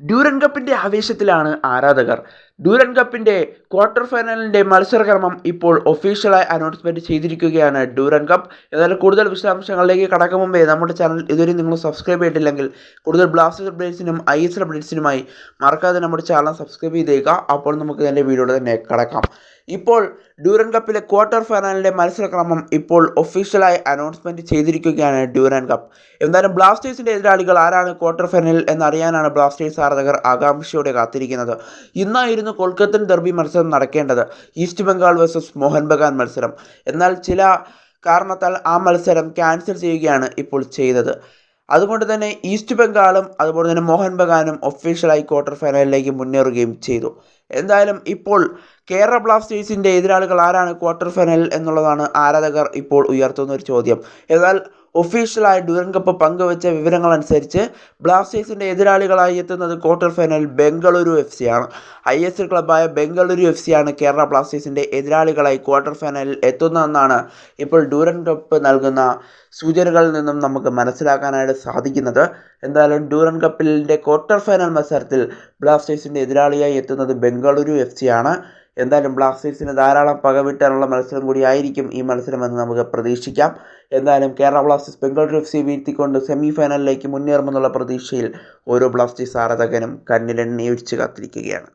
Durand കപ്പിന്റെ ആവേശത്തിലാണ് ആരാധകർ. ഡ്യൂറൻ കപ്പിന്റെ ക്വാർട്ടർ ഫൈനലിന്റെ മത്സരക്രമം ഇപ്പോൾ ഒഫീഷ്യലായി അനൗൺസ്മെന്റ് ചെയ്തിരിക്കുകയാണ് ഡൂരൻ കപ്പ്. ഏതായാലും കൂടുതൽ വിശദാംശങ്ങളിലേക്ക് കടക്കും മുമ്പേ നമ്മുടെ ചാനൽ ഇതുവരെ നിങ്ങൾ സബ്സ്ക്രൈബ് ചെയ്തിട്ടില്ലെങ്കിൽ കൂടുതൽ ബ്ലാസ്റ്റേഴ്സ് അപ്ഡേറ്റ്സിനും ഐ എസ് അപ്ഡേറ്റ്സിനുമായി മറക്കാതെ നമ്മുടെ ചാനൽ സബ്സ്ക്രൈബ് ചെയ്തേക്കുക. അപ്പോൾ നമുക്ക് തന്നെ വീഡിയോയുടെ തന്നെ കടക്കാം. ഇപ്പോൾ ഡ്യൂറൻ കപ്പിലെ ക്വാർട്ടർ ഫൈനലിന്റെ മത്സരക്രമം ഇപ്പോൾ ഒഫീഷ്യലായി അനൗൺസ്മെന്റ് ചെയ്തിരിക്കുകയാണ് ഡ്യൂറൻ കപ്പ്. എന്തായാലും ബ്ലാസ്റ്റേഴ്സിന്റെ എതിരാളികൾ ആരാണ് ക്വാർട്ടർ ഫൈനലിൽ എന്നറിയാനാണ് ബ്ലാസ്റ്റേഴ്സ് ആരാധകർ ആകാംക്ഷയോടെ കാത്തിരിക്കുന്നത്. ഇന്നായിരുന്നു കൊൽക്കത്തൻ ഡെർബി മത്സരം നടക്കേണ്ടത് ഈസ്റ്റ് ബംഗാൾ വേഴ്സസ് മോഹൻ ബഗാൻ മത്സരം. എന്നാൽ ചില കാരണത്താൽ ആ മത്സരം ക്യാൻസൽ ചെയ്യുകയാണ് ഇപ്പോൾ ചെയ്തത്. അതുകൊണ്ട് തന്നെ ഈസ്റ്റ് ബംഗാളും അതുപോലെ തന്നെ മോഹൻ ബഗാനും ഒഫീഷ്യലായി ക്വാർട്ടർ ഫൈനലിലേക്ക് മുന്നേറുകയും ചെയ്തു. എന്തായാലും ഇപ്പോൾ കേരള ബ്ലാസ്റ്റേഴ്സിന്റെ എതിരാളികൾ ആരാണ് ക്വാർട്ടർ ഫൈനൽ എന്നുള്ളതാണ് ആരാധകർ ഇപ്പോൾ ഉയർത്തുന്ന ഒരു ചോദ്യം. എന്നാൽ ഒഫീഷ്യലായി ഡ്യൂറൻ കപ്പ് പങ്കുവച്ച വിവരങ്ങളനുസരിച്ച് ബ്ലാസ്റ്റേഴ്സിന്റെ എതിരാളികളായി എത്തുന്നത് quarter final Bengaluru F C ആണ്. ഐ എസ് എൽ ക്ലബായ ബംഗളൂരു എഫ് സി ആണ് കേരള ബ്ലാസ്റ്റേഴ്സിന്റെ എതിരാളികളായി ക്വാർട്ടർ ഫൈനലിൽ എത്തുന്നതെന്നാണ് ഇപ്പോൾ ഡ്യൂറൻ കപ്പ് നൽകുന്ന സൂചനകളിൽ നിന്നും നമുക്ക് മനസ്സിലാക്കാനായിട്ട് സാധിക്കുന്നത്. എന്തായാലും ഡൂറൻ കപ്പിലിന്റെ ക്വാർട്ടർ ഫൈനൽ മത്സരത്തിൽ ബ്ലാസ്റ്റേഴ്സിന്റെ എതിരാളിയായി എത്തുന്നത് ബംഗളൂരു എഫ് സി ആണ് എന്തായാലും ബ്ലാസ്റ്റേഴ്സിന് ധാരാളം പകവിട്ടാനുള്ള മത്സരം കൂടിയായിരിക്കും ഈ മത്സരമെന്ന് നമുക്ക് പ്രതീക്ഷിക്കാം. എന്തായാലും Kerala Blasters Bengaluru F C വീഴ്ത്തിക്കൊണ്ട് semi ഫൈനലിലേക്ക് മുന്നേറുമെന്നുള്ള പ്രതീക്ഷയിൽ ഓരോ ബ്ലാസ്റ്റേഴ്സ് ആരാധകനും കണ്ണിലെണ്ണയൊഴിച്ച് കാത്തിരിക്കുകയാണ്.